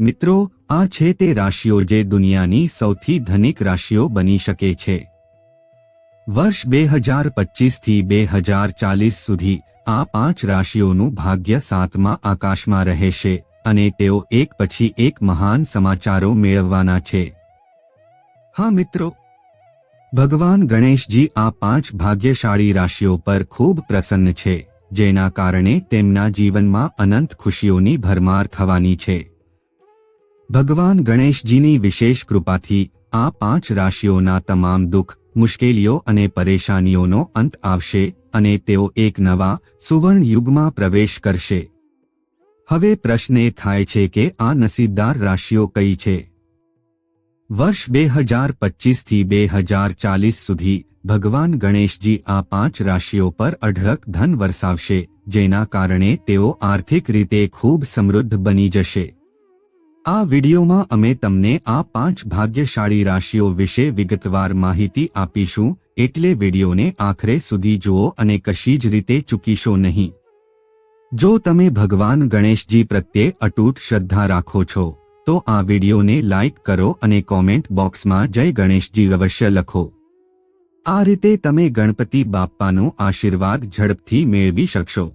મિત્રો, આ છે તે રાશિઓ જે દુનિયાની સૌથી ધનિક રાશિઓ બની શકે છે. વર્ષ બે હજાર પચીસથી બે હજાર ચાલીસ સુધી આ પાંચ રાશિઓનું ભાગ્ય સાતમા આકાશમાં રહેશે અને તેઓ એક પછી એક મહાન સમાચારો મેળવવાના છે. હા મિત્રો, ભગવાન ગણેશજી આ પાંચ ભાગ્યશાળી રાશિઓ પર ખૂબ પ્રસન્ન છે, જેના કારણે તેમના જીવનમાં અનંત ખુશીઓની ભરમાર થવાની છે. ભગવાન ગણેશજીની વિશેષ કૃપાથી આ પાંચ રાશિઓના તમામ દુઃખ, મુશ્કેલીઓ અને પરેશાનીઓનો અંત આવશે અને તેઓ એક નવા સુવર્ણ યુગમાં પ્રવેશ કરશે. હવે પ્રશ્ન એ થાય છે કે આ નસીબદાર રાશિઓ કઈ છે? વર્ષ બે હજાર પચીસથી બે હજાર ચાલીસ સુધી ભગવાન ગણેશજી આ પાંચ રાશિઓ પર અઢળક ધન વરસાવશે, જેના કારણે તેઓ આર્થિક રીતે ખૂબ સમૃદ્ધ બની જશે. આ વિડિયોમાં અમે તમને આ પાંચ ભાગ્યશાળી રાશિઓ વિશે વિગતવાર માહિતી આપીશું, એટલે વિડિયોને આખરે સુધી જુઓ અને કશી જ રીતે ચૂકીશો નહીં. જો તમે ભગવાન ગણેશજી પ્રત્યે અતૂટ શ્રદ્ધા રાખો છો, તો આ વિડિયોને લાઇક કરો અને કોમેન્ટ બોક્સમાં જય ગણેશજી અવશ્ય લખો. આ રીતે તમે ગણપતિ બાપ્પાનો આશીર્વાદ ઝડપથી મેળવી શકશો.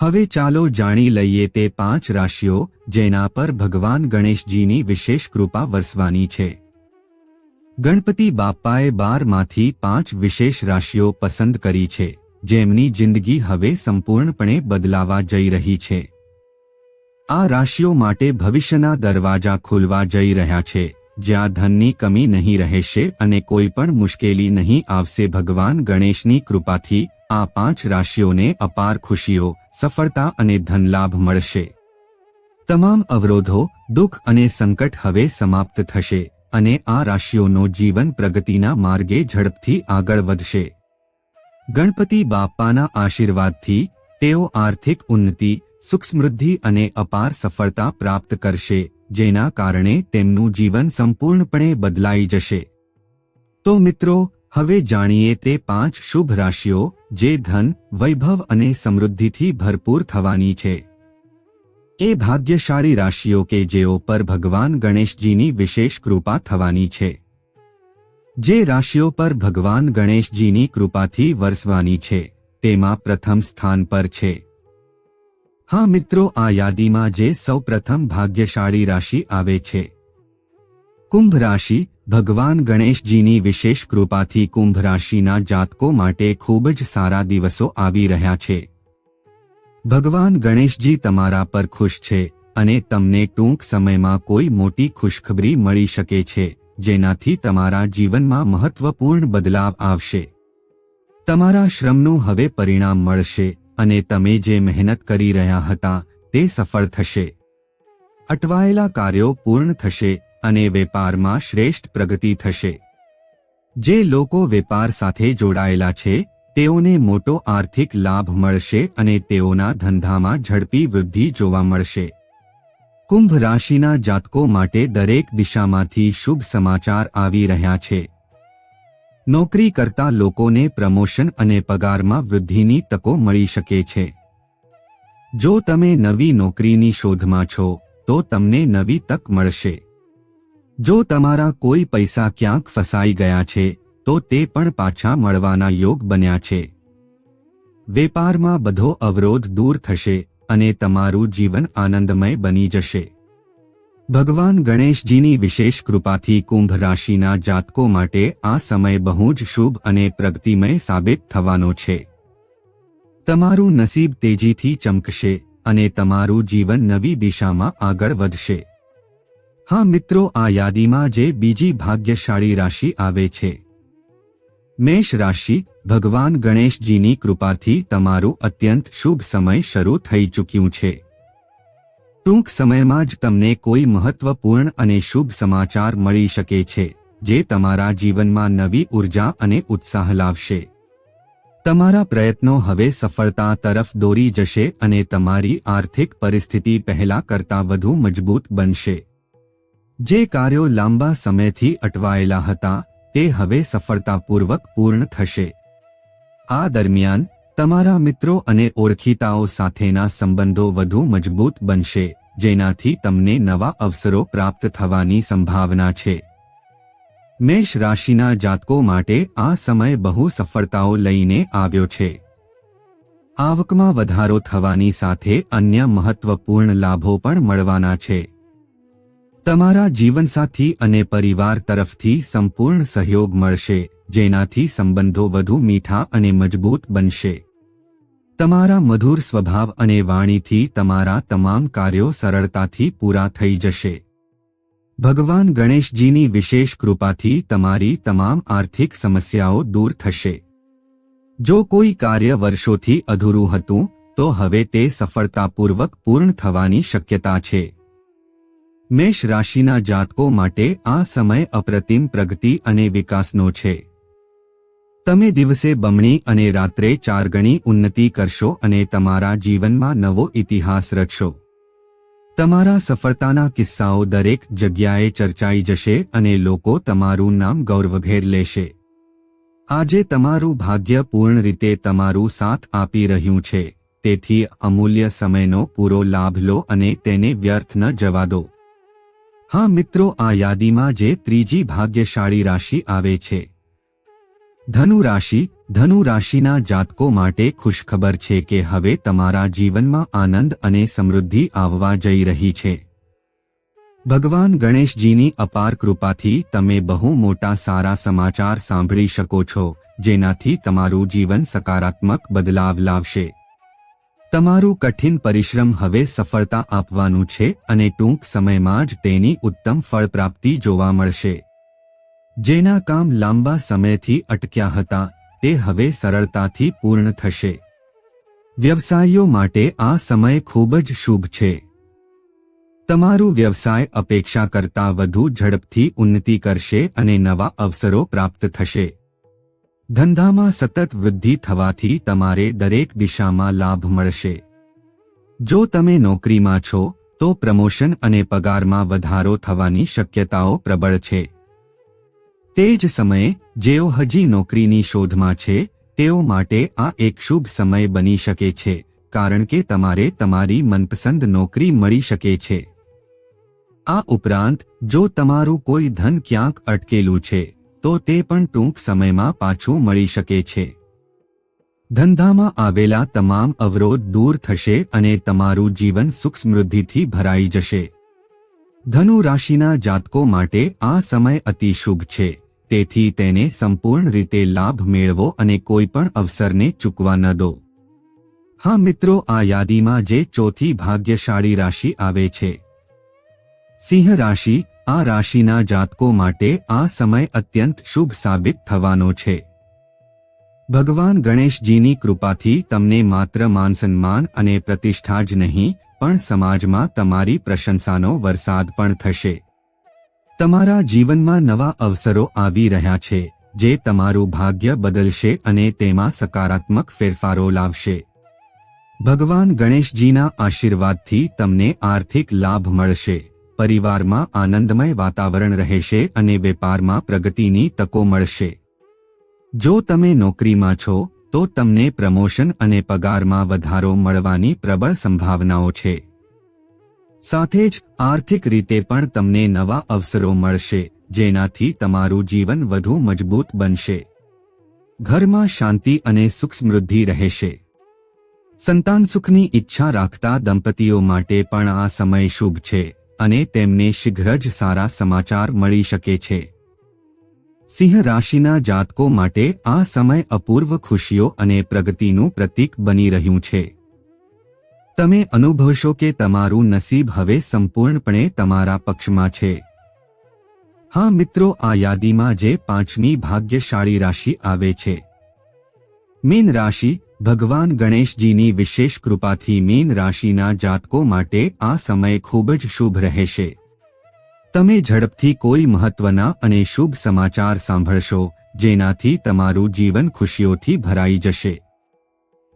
હવે ચાલો જાણી લઈએ તે પાંચ રાશિઓ જેના પર ભગવાન ગણેશજીની વિશેષ કૃપા વરસવાની છે. ગણપતિ બાપ્પાએ બારમાંથી પાંચ વિશેષ રાશિઓ પસંદ કરી છે, જેમની જિંદગી હવે સંપૂર્ણપણે બદલાવા જઈ રહી છે. આ રાશિઓ માટે ભવિષ્યના દરવાજા ખુલવા જઈ રહ્યા છે, જ્યાં ધનની કમી નહીં રહેશે અને કોઈ પણ મુશ્કેલી નહીં આવશે. ભગવાન ગણેશની કૃપાથી આ પાંચ રાશિઓને અપાર ખુશીઓ સફળતા અને ધનલાભ મળશે. તમામ અવરોધો દુઃખ અને સંકટ હવે સમાપ્ત થશે અને આ રાશિઓનો જીવન પ્રગતિના માર્ગે ઝડપથી આગળ વધશે. ગણપતિ બાપ્પાના આશીર્વાદથી તેઓ આર્થિક ઉન્નતિ સુખ સમૃદ્ધિ અને અપાર સફળતા પ્રાપ્ત કરશે, જેના કારણે તેમનું જીવન સંપૂર્ણપણે બદલાઈ જશે. તો મિત્રો, હવે જાણીએ તે પાંચ શુભ રાશિઓ જે ધન, વૈભવ અને સમૃદ્ધિથી ભરપૂર થવાની છે. એ ભાગ્યશાળી રાશિઓ કે જેઓ પર ભગવાન ગણેશજીની વિશેષ કૃપા થવાની છે. જે રાશિઓ પર ભગવાન ગણેશજીની કૃપાથી વરસવાની છે, તેમાં પ્રથમ સ્થાન પર છે. હા મિત્રો, આ યાદીમાં જે સૌ પ્રથમ ભાગ્યશાળી રાશિ આવે છે. કુંભ રાશિ ભગવાન ગણેશજીની વિશેષ કૃપાથી કુંભ રાશિના જાતકો માટે ખૂબ જ સારા દિવસો આવી રહ્યા છે. ભગવાન ગણેશજી તમારા પર ખુશ છે અને તમને ટૂંક સમયમાં કોઈ મોટી ખુશખબરી મળી શકે છે, જેનાથી તમારા જીવનમાં મહત્વપૂર્ણ બદલાવ આવશે. તમારા શ્રમનું હવે પરિણામ મળશે અને તમે જે મહેનત કરી રહ્યા હતા, તે સફળ થશે. અટવાયેલા કાર્યો પૂર્ણ થશે અને વેપારમાં શ્રેષ્ઠ પ્રગતિ થશે. જે લોકો વેપાર સાથે જોડાયેલા છે, તેઓને મોટો આર્થિક લાભ મળશે અને તેઓના ધંધામાં ઝડપી વૃદ્ધિ જોવા મળશે. કુંભ રાશિના જાતકો માટે દરેક દિશામાંથી શુભ સમાચાર આવી રહ્યા છે. નોકરી કરતા લોકોને પ્રમોશન અને પગારમાં વૃદ્ધિની તકો મળી શકે છે. જો તમે નવી નોકરીની શોધમાં છો, તો તમને નવી તક મળશે. જો તમારા કોઈ પૈસા ક્યાંક ફસાઈ ગયા છે, તો તે પણ પાછા મળવાના યોગ બન્યા છે. વેપારમાં બધો અવરોધ દૂર થશે અને તમારું જીવન આનંદમય બની જશે. ભગવાન ગણેશજીની વિશેષ કૃપાથી કુંભ રાશિના જાતકો માટે આ સમય બહુ જ શુભ અને પ્રગતિમય સાબિત થવાનો છે. તમારું નસીબ તેજીથી ચમકશે અને તમારું જીવન નવી દિશામાં આગળ વધશે. હા મિત્રો, આ યાદીમાં જે બીજી ભાગ્યશાળી રાશિ આવે છે. મેષ રાશિ, ભગવાન ગણેશજીની કૃપાથી તમારું અત્યંત શુભ સમય શરૂ થઈ ચૂક્યું છે. ટૂંક સમયમાં જ તમને કોઈ મહત્વપૂર્ણ અને શુભ સમાચાર મળી શકે છે, જે તમારા જીવનમાં નવી ઊર્જા અને ઉત્સાહ લાવશે. તમારા પ્રયત્નો હવે સફળતા તરફ દોરી જશે અને તમારી આર્થિક પરિસ્થિતિ પહેલા કરતાં વધુ મજબૂત બનશે. જે કાર્યો લાંબા સમયથી અટવાયેલા હતા, તે હવે સફળતાપૂર્વક પૂર્ણ થશે. આ દરમિયાન, તમારા મિત્રો અને ઓળખીતાઓ સાથેના સંબંધો વધુ મજબૂત બનશે, જેનાથી તમને નવા અવસરો પ્રાપ્ત થવાની સંભાવના છે. મેષ રાશિના જાતકો માટે આ સમય બહુ સફળતાઓ લઈને આવ્યો છે. આવકમાં વધારો થવાની સાથે અન્ય મહત્વપૂર્ણ લાભો પણ મળવાના છે. તમારા જીવનસાથી અને પરિવાર તરફથી સંપૂર્ણ સહયોગ મળશે, જેનાથી સંબંધો વધુ મીઠા અને મજબૂત બનશે. તમારા મધુર સ્વભાવ અને વાણીથી તમારા તમામ કાર્યો સરળતાથી પૂરા થઈ જશે. ભગવાન ગણેશજીની વિશેષ કૃપાથી તમારી તમામ આર્થિક સમસ્યાઓ દૂર થશે. જો કોઈ કાર્ય વર્ષોથી અધૂરું હતું, તો હવે તે સફળતાપૂર્વક પૂર્ણ થવાની શક્યતા છે. મેષ રાશિના જાતકો માટે આ સમય અપ્રતિમ પ્રગતિ અને વિકાસનો છે. તમે દિવસે બમણી અને રાત્રે ચાર ગણી ઉન્નતિ કરશો અને તમારા જીવનમાં નવો ઇતિહાસ રચશો. તમારા સફળતાના કિસ્સાઓ દરેક જગ્યાએ ચર્ચાઈ જશે અને લોકો તમારું નામ ગૌરવભેર લેશે. આજે તમારું ભાગ્ય પૂર્ણ રીતે તમારું સાથ આપી રહ્યું છે. તેથી અમૂલ્ય સમયનો પૂરો લાભ લો અને તેને વ્યર્થ ન જવા દો. હા મિત્રો, આ યાદીમાં જે ત્રીજી ભાગ્યશાળી રાશિ આવે છે. ધનુ રાશિ, ધનુ રાશિના જાતકો માટે ખુશખબર છે કે હવે તમારા જીવનમાં આનંદ અને સમૃદ્ધિ આવવા જઈ રહી છે. ભગવાન ગણેશજીની અપાર કૃપાથી તમે બહુ મોટા સારા સમાચાર સાંભળી શકો છો, જેનાથી તમારું જીવન સકારાત્મક બદલાવ લાવશે. તમારું કઠિન પરિશ્રમ હવે સફળતા આપવાનું છે અને ટૂંક સમયમાં જ તેની ઉત્તમ ફળપ્રાપ્તિ જોવા મળશે. જેના કામ લાંબા સમયથી અટક્યા હતા, તે હવે સરળતાથી પૂર્ણ થશે. વ્યવસાયીઓ માટે આ સમય ખૂબ જ શુભ છે. તમારું વ્યવસાય અપેક્ષા કરતાં વધુ ઝડપથી ઉન્નતિ કરશે અને નવા અવસરો પ્રાપ્ત થશે. ધંધામાં સતત વૃદ્ધિ થવાથી તમારે દરેક દિશામાં લાભ મળશે. જો તમે નોકરીમાં છો, તો પ્રમોશન અને પગારમાં વધારો થવાની શક્યતાઓ પ્રબળ છે. તે જ સમયે, જેઓ હજી નોકરીની શોધમાં છે, તેઓ માટે આ એક શુભ સમય બની શકે છે, કારણ કે તમારે તમારી મનપસંદ નોકરી મળી શકે છે. આ ઉપરાંત, જો તમારું કોઈ ધન ક્યાંક અટકેલું છે તો તે પણ ટૂંક સમયમાં પાછું મળી શકે છે. ધંધામાં આવેલા તમામ અવરોધ દૂર થશે અને તમારું જીવન સુખ સમૃદ્ધિથી ભરાઈ જશે. ધનુ રાશિના જાતકો માટે આ સમય અતિ શુભ છે. તેથી તેને સંપૂર્ણ રીતે લાભ મેળવો અને કોઈ પણ અવસરને ચૂકવા ન દો. હા મિત્રો, આ યાદીમાં જે ચોથી ભાગ્યશાળી રાશિ આવે છે. સિંહ રાશિ આ રાશિના જાતકો માટે આ સમય અત્યંત શુભ સાબિત થવાનો છે. ભગવાન ગણેશજીની કૃપાથી તમને માત્ર માનસન્માન અને પ્રતિષ્ઠા જ નહીં, પણ સમાજમાં તમારી પ્રશંસાનો વરસાદ પણ થશે. તમારા જીવનમાં નવા અવસરો આવી રહ્યા છે, જે તમારું ભાગ્ય બદલશે અને તેમાં સકારાત્મક ફેરફારો લાવશે. ભગવાન ગણેશજીના આશીર્વાદથી તમને આર્થિક લાભ મળશે. પરિવારમાં આનંદમય વાતાવરણ રહેશે અને વેપારમાં પ્રગતિની તકો મળશે. જો તમે નોકરીમાં છો, તો તમને પ્રમોશન અને પગારમાં વધારો મળવાની પ્રબળ સંભાવનાઓ છે. સાથે જ આર્થિક રીતે પણ તમને નવા અવસરો મળશે, જેનાથી તમારું જીવન વધુ મજબૂત બનશે. ઘરમાં શાંતિ અને સુખ સમૃદ્ધિ રહેશે. સંતાન સુખની ઈચ્છા રાખતા દંપતીઓ માટે પણ આ સમય શુભ છે. અને તેમને શીઘ્ર જ સારા સમાચાર મળી શકે છે. સિંહ રાશિના જાતકો માટે આ સમય અપૂર્વ ખુશીઓ અને પ્રગતિનું પ્રતીક બની રહ્યું છે. તમે અનુભવશો કે તમારું નસીબ હવે સંપૂર્ણપણે તમારા પક્ષમાં છે. હા મિત્રો, આ યાદીમાં જે પાંચમી ભાગ્યશાળી રાશિ આવે છે. મીન રાશિ ભગવાન ગણેશજીની વિશેષ કૃપાથી મીન રાશિના જાતકો માટે આ સમય ખૂબ જ શુભ રહેશે. તમે ઝડપથી કોઈ મહત્વના અને શુભ સમાચાર સાંભળશો, જેનાથી તમારું જીવન ખુશીઓથી ભરાઈ જશે.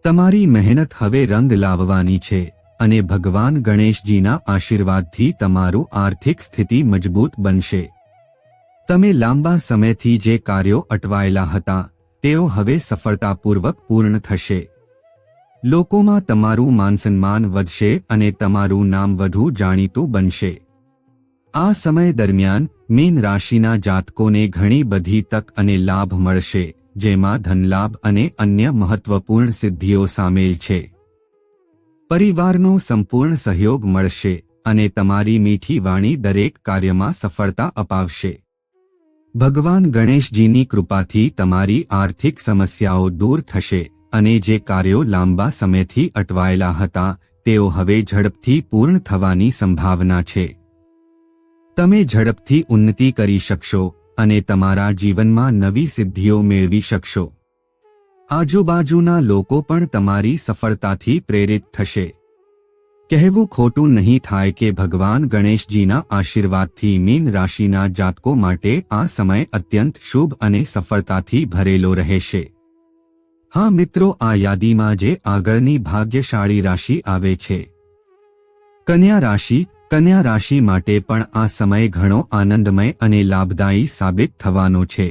તમારી મહેનત હવે રંગ લાવવાની છે, અને ભગવાન ગણેશજીના આશીર્વાદથી તમારું આર્થિક સ્થિતિ મજબૂત બનશે. તમે લાંબા સમયથી જે કાર્યો અટવાયેલા હતા તેઓ હવે સફળતાપૂર્વક પૂર્ણ થશે. લોકોમાં તમારું માનસન્માન વધશે અને તમારું નામ વધુ જાણીતું બનશે. આ સમય દરમિયાન મીન રાશિના જાતકોને ઘણી બધી તક અને લાભ મળશે, જેમાં ધનલાભ અને અન્ય મહત્વપૂર્ણ સિદ્ધિઓ સામેલ છે. પરિવારનો સંપૂર્ણ સહયોગ મળશે અને તમારી મીઠી વાણી દરેક કાર્યમાં સફળતા અપાવશે. ભગવાન ગણેશજીની કૃપાથી તમારી આર્થિક સમસ્યાઓ દૂર થશે અને જે કાર્યો લાંબા સમયથી અટવાયેલા હતા, તેઓ હવે ઝડપથી પૂર્ણ થવાની સંભાવના છે. તમે ઝડપથી ઉન્નતિ કરી શકશો અને તમારા જીવનમાં નવી સિદ્ધિઓ મેળવી શકશો. આજુબાજુના લોકો પણ તમારી સફળતાથી પ્રેરિત થશે. કહેવું ખોટું નહીં થાય કે ભગવાન ગણેશજીના આશીર્વાદથી મીન રાશિના જાતકો માટે આ સમય અત્યંત શુભ અને સફળતાથી ભરેલો રહેશે. હા મિત્રો, આ યાદીમાં જે આગળની ભાગ્યશાળી રાશિ આવે છે. કન્યા રાશિ કન્યા રાશિ માટે પણ આ સમય ઘણો આનંદમય અને લાભદાયી સાબિત થવાનો છે.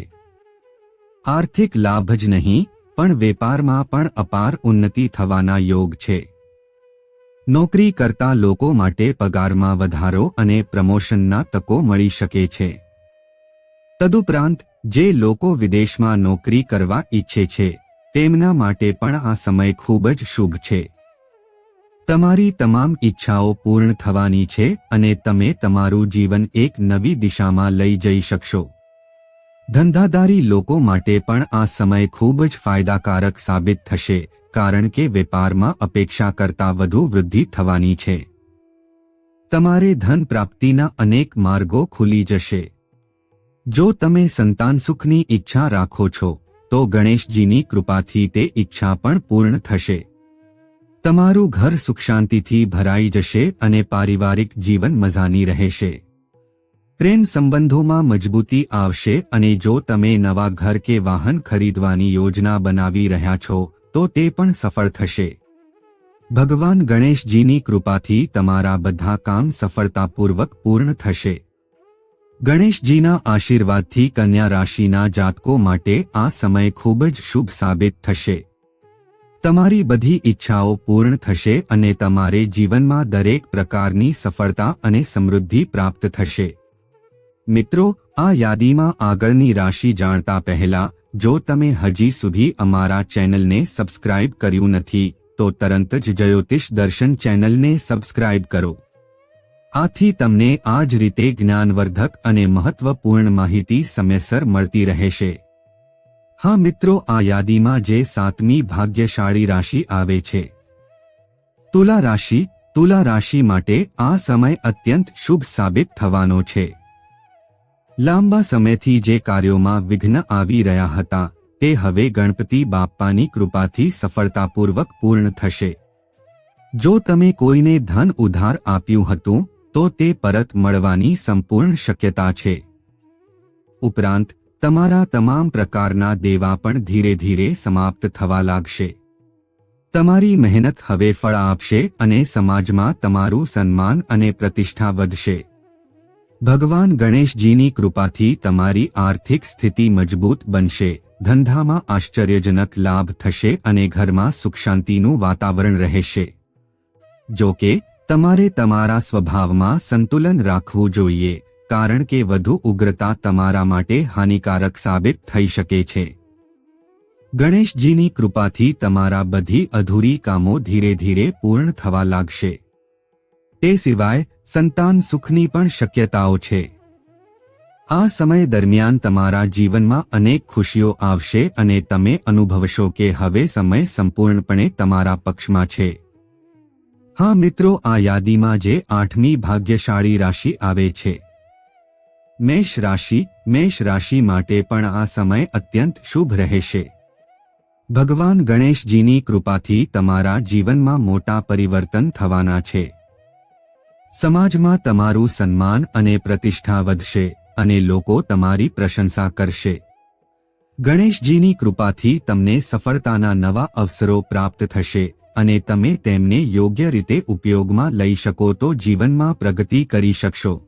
આર્થિક લાભ જ નહીં, પણ વેપારમાં પણ અપાર ઉન્નતિ થવાના યોગ છે. નોકરી કરતા લોકો માટે પગારમાં વધારો અને પ્રમોશનના તકો મળી શકે છે. તદુપરાંત, જે લોકો વિદેશમાં નોકરી કરવા ઈચ્છે છે, તેમના માટે પણ આ સમય ખૂબ જ શુભ છે. તમારી તમામ ઈચ્છાઓ પૂર્ણ થવાની છે અને તમે તમારું જીવન એક નવી દિશામાં લઈ જઈ શકશો. ધંધાદારી લોકો માટે પણ આ સમય ખૂબ જ ફાયદાકારક સાબિત થશે. કારણ કે વેપારમાં અપેક્ષા કરતાં વધુ વૃદ્ધિ થવાની છે. તમારે ધન પ્રાપ્તિના અનેક માર્ગો ખુલી જશે. જો તમે સંતાન સુખની ઈચ્છા રાખો છો, તો ગણેશજીની કૃપાથી તે ઈચ્છા પણ પૂર્ણ થશે. તમારું ઘર સુખ શાંતિથી ભરાઈ જશે અને પારિવારિક જીવન મજાની રહેશે. પ્રેમ સંબંધોમાં મજબૂતી આવશે અને જો તમે નવા ઘર કે વાહન ખરીદવાની યોજના બનાવી રહ્યા છો તો તે પણ સફળ થશે. ભગવાન ગણેશજીની કૃપાથી તમારા બધા કામ સફળતાપૂર્વક પૂર્ણ થશે. ગણેશજીના આશીર્વાદથી કન્યા રાશિના જાતકો માટે આ સમય ખૂબ જ શુભ સાબિત થશે. તમારી બધી ઈચ્છાઓ પૂર્ણ થશે અને તમારે જીવનમાં દરેક પ્રકારની સફળતા અને સમૃદ્ધિ પ્રાપ્ત થશે. મિત્રો, આ યાદીમાં આગળની રાશિ જાણતા પહેલા જો તમે હજી સુધી અમારા ચેનલને સબસ્ક્રાઇબ કર્યું નથી, તો તરત જ જ્યોતિષ દર્શન ચેનલને સબસ્ક્રાઇબ કરો. આથી તમને આ જ રીતે જ્ઞાનવર્ધક અને મહત્વપૂર્ણ માહિતી સમયસર મળતી રહેશે. હા મિત્રો, આ યાદીમાં જે સાતમી ભાગ્યશાળી રાશિ આવે છે. તુલા રાશિ તુલા રાશિ માટે આ સમય અત્યંત શુભ સાબિત થવાનો છે. લાંબા સમયથી જે કાર્યોમાં વિઘ્ન આવી રહ્યા હતા, તે હવે ગણપતિ બાપ્પાની કૃપાથી સફળતાપૂર્વક પૂર્ણ થશે. જો તમે કોઈને ધન ઉધાર આપ્યું હતું, તો તે પરત મળવાની સંપૂર્ણ શક્યતા છે. ઉપરાંત, તમારા તમામ પ્રકારના દેવા પણ ધીરે ધીરે સમાપ્ત થવા લાગશે. તમારી મહેનત હવે ફળ આપશે અને સમાજમાં તમારું સન્માન અને પ્રતિષ્ઠા વધશે. ભગવાન ગણેશજીની કૃપાથી તમારી આર્થિક સ્થિતિ મજબૂત બનશે. ધંધામાં આશ્ચર્યજનક લાભ થશે અને ઘરમાં સુખ શાંતિનું વાતાવરણ રહેશે. જો કે, તમારે તમારા સ્વભાવમાં સંતુલન રાખવું જોઈએ, કારણ કે વધુ ઉગ્રતા તમારા માટે હાનિકારક સાબિત થઈ શકે છે. ગણેશજીની કૃપાથી તમારા બધી અધૂરી કામો ધીરે ધીરે પૂર્ણ થવા લાગશે. તે સિવાય સંતાન સુખની પણ શક્યતાઓ છે. આ સમય દરમિયાન તમારા જીવનમાં અનેક ખુશીઓ આવશે અને તમે અનુભવશો કે હવે સમય સંપૂર્ણપણે તમારા પક્ષમાં છે. હા મિત્રો, આ યાદીમાં જે આઠમી ભાગ્યશાળી રાશિ આવે છે. મેષ રાશિ મેષ રાશિ માટે પણ આ સમય અત્યંત શુભ રહેશે. ભગવાન ગણેશજીની કૃપાથી તમારા જીવનમાં મોટા પરિવર્તન થવાના છે. સમાજમાં તમારું સન્માન અને પ્રતિષ્ઠા વધશે અને લોકો તમારી પ્રશંસા કરશે. ગણેશજીની કૃપાથી તમને સફળતાના નવા અવસરો પ્રાપ્ત થશે અને તમે તેમને યોગ્ય રીતે ઉપયોગમાં લઈ શકો તો જીવનમાં પ્રગતિ કરી શકશો.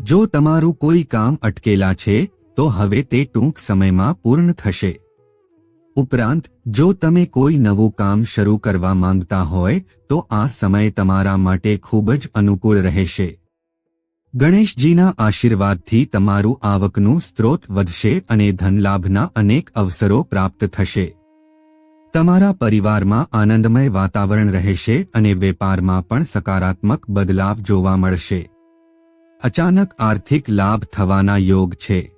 જો તમારું કોઈ કામ અટકેલા છે, તો હવે તે ટૂંક સમયમાં પૂર્ણ થશે. ઉપરાંત, જો તમે કોઈ નવું કામ શરૂ કરવા માંગતા હોય, તો આ સમય તમારા માટે ખૂબ જ અનુકૂળ રહેશે. ગણેશજીના આશીર્વાદથી તમારું આવકનું સ્ત્રોત વધશે અને ધનલાભના અનેક અવસરો પ્રાપ્ત થશે. તમારા પરિવારમાં આનંદમય વાતાવરણ રહેશે અને વેપારમાં પણ સકારાત્મક બદલાવ જોવા મળશે. અચાનક આર્થિક લાભ થવાના યોગ છે.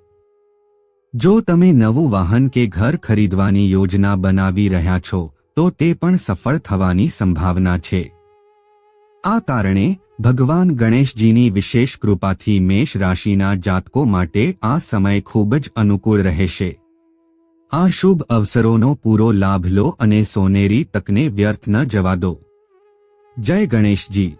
જો તમે નવું વાહન કે ઘર ખરીદવાની યોજના બનાવી રહ્યા છો, તો તે પણ સફળ થવાની સંભાવના છે. આ કારણે ભગવાન ગણેશજીની વિશેષ કૃપાથી મેષ રાશિના જાતકો માટે આ સમય ખૂબ જ અનુકૂળ રહેશે. આ શુભ અવસરોનો પૂરો લાભ લો અને સોનેરી તકને વ્યર્થ ન જવા દો. જય ગણેશજી.